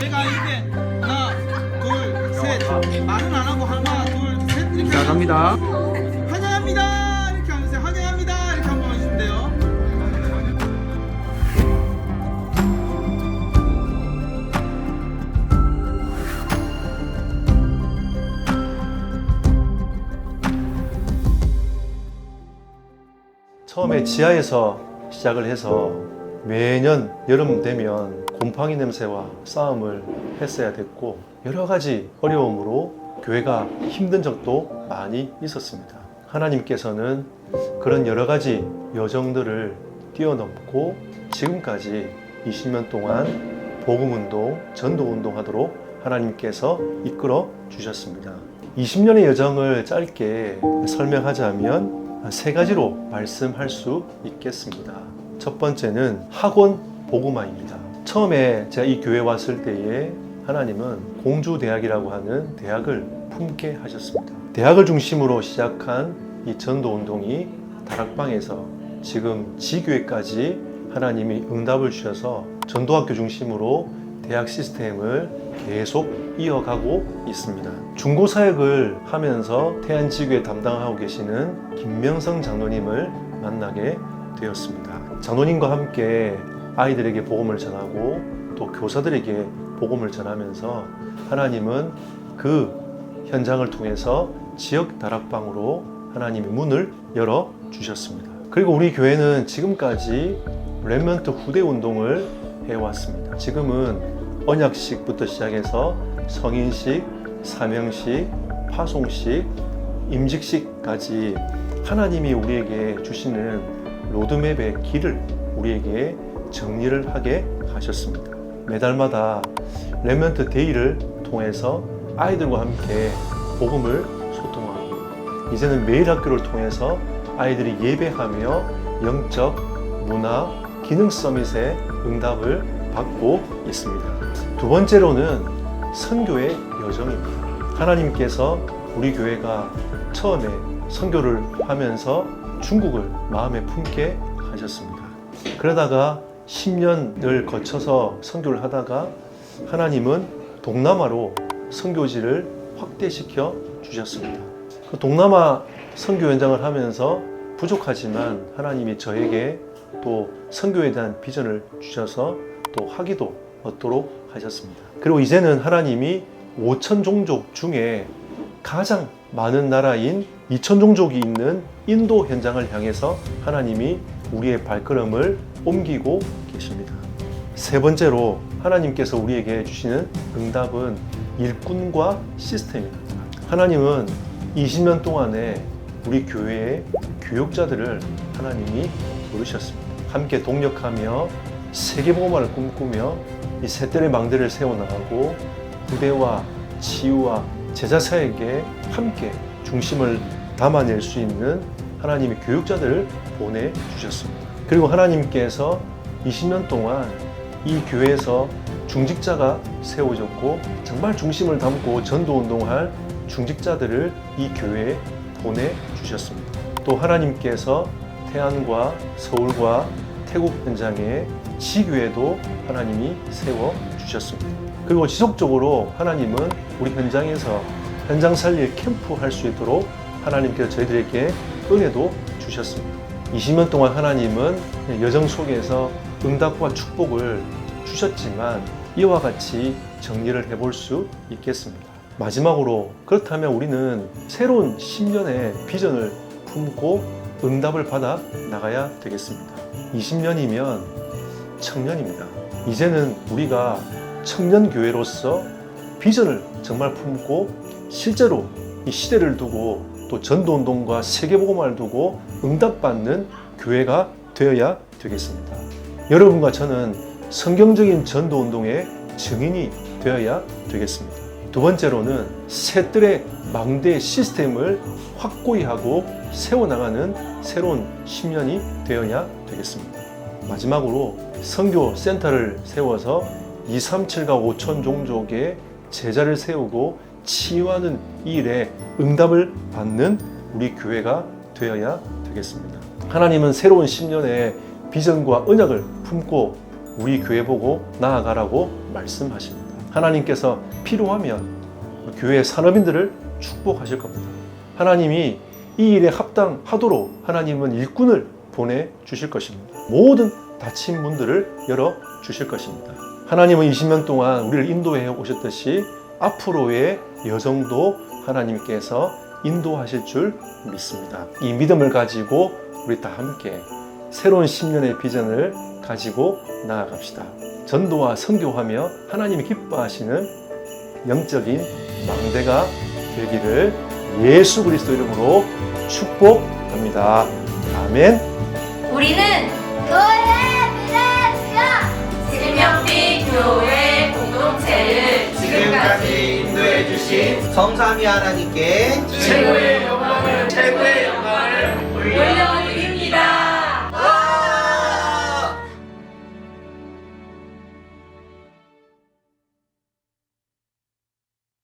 제가 이렇게 하나, 둘, 셋 말은 안 하고 하나, 둘, 셋 이렇게 자 갑니다. 처음에 지하에서 시작을 해서 매년 여름 되면 곰팡이 냄새와 싸움을 했어야 됐고 여러 가지 어려움으로 교회가 힘든 적도 많이 있었습니다. 하나님께서는 그런 여러 가지 여정들을 뛰어넘고 지금까지 20년 동안 복음운동, 전도운동 하도록 하나님께서 이끌어 주셨습니다. 20년의 여정을 짧게 설명하자면 세 가지로 말씀할 수 있겠습니다. 첫 번째는 학원 복음화입니다. 처음에 제가 이 교회 왔을 때에 하나님은 공주대학이라고 하는 대학을 품게 하셨습니다. 대학을 중심으로 시작한 이 전도 운동이 다락방에서 지금 지교회까지 하나님이 응답을 주셔서 전도학교 중심으로 대학 시스템을 계속 이어가고 있습니다. 중고 사역을 하면서 태안지교회 담당하고 계시는 김명성 장로님을 만나게 되었습니다. 장로님과 함께 아이들에게 복음을 전하고 또 교사들에게 복음을 전하면서 하나님은 그 현장을 통해서 지역 다락방으로 하나님의 문을 열어 주셨습니다. 그리고 우리 교회는 지금까지 렘먼트 후대 운동을 해왔습니다. 지금은 언약식부터 시작해서 성인식, 사명식, 파송식, 임직식까지 하나님이 우리에게 주시는 로드맵의 길을 우리에게 정리를 하게 하셨습니다. 매달마다 렘넌트 데이를 통해서 아이들과 함께 복음을 소통하고 이제는 매일 학교를 통해서 아이들이 예배하며 영적, 문화, 기능 서밋의 응답을 받고 있습니다. 두 번째로는 선교의 여정입니다. 하나님께서 우리 교회가 처음에 선교를 하면서 중국을 마음에 품게 하셨습니다. 그러다가 10년을 거쳐서 선교를 하다가 하나님은 동남아로 선교지를 확대시켜 주셨습니다. 그 동남아 선교 현장을 하면서 부족하지만 하나님이 저에게 또 선교에 대한 비전을 주셔서 또 하기도 얻도록 하셨습니다. 그리고 이제는 하나님이 5천 종족 중에 가장 많은 나라인 2천 종족이 있는 인도 현장을 향해서 하나님이 우리의 발걸음을 옮기고 계십니다. 세 번째로 하나님께서 우리에게 주시는 응답은 일꾼과 시스템입니다. 하나님은 20년 동안에 우리 교회의 교육자들을 하나님이 부르셨습니다. 함께 동력하며 세계복음화를 꿈꾸며 이 세대의 망대를 세워나가고 부대와 치유와 제자 사에게 함께 중심을 담아낼 수 있는 하나님의 교육자들을 보내주셨습니다. 그리고 하나님께서 20년 동안 이 교회에서 중직자가 세워졌고 정말 중심을 담고 전도 운동할 중직자들을 이 교회에 보내주셨습니다. 또 하나님께서 태안과 서울과 태국 현장에 지교회도 하나님이 세워 주셨습니다. 그리고 지속적으로 하나님은 우리 현장에서 현장 살릴 캠프 할 수 있도록 하나님께서 저희들에게 은혜도 주셨습니다. 20년 동안 하나님은 여정 속에서 응답과 축복을 주셨지만 이와 같이 정리를 해볼 수 있겠습니다. 마지막으로 그렇다면 우리는 새로운 10년의 비전을 품고 응답을 받아 나가야 되겠습니다. 20년이면 청년입니다. 이제는 우리가 청년 교회로서 비전을 정말 품고 실제로 이 시대를 두고 또 전도 운동과 세계 복음화를 두고 응답받는 교회가 되어야 되겠습니다. 여러분과 저는 성경적인 전도 운동의 증인이 되어야 되겠습니다. 두 번째로는 새들의 망대 시스템을 확고히 하고 세워나가는 새로운 10년이 되어야 되겠습니다. 마지막으로 선교 센터를 세워서 237과 5천 종족의 제자를 세우고 치유하는 이 일에 응답을 받는 우리 교회가 되어야 되겠습니다. 하나님은 새로운 10년의 비전과 언약을 품고 우리 교회 보고 나아가라고 말씀하십니다. 하나님께서 필요하면 교회 산업인들을 축복하실 겁니다. 하나님이 이 일에 합당하도록 하나님은 일꾼을 보내 주실 것입니다. 모든 닫힌 문들을 열어 주실 것입니다. 하나님은 20년 동안 우리를 인도해 오셨듯이 앞으로의 여정도 하나님께서 인도하실 줄 믿습니다. 이 믿음을 가지고 우리 다 함께 새로운 10년의 비전을 가지고 나아갑시다. 전도와 선교하며 하나님이 기뻐하시는 영적인 망대가 되기를 예수 그리스도 이름으로 축복합니다. 아멘. 우리는 교회의 미래가 실명비 교회 공동체를 지금까지 인도해 주신 성삼위 하나님께 최고의 영광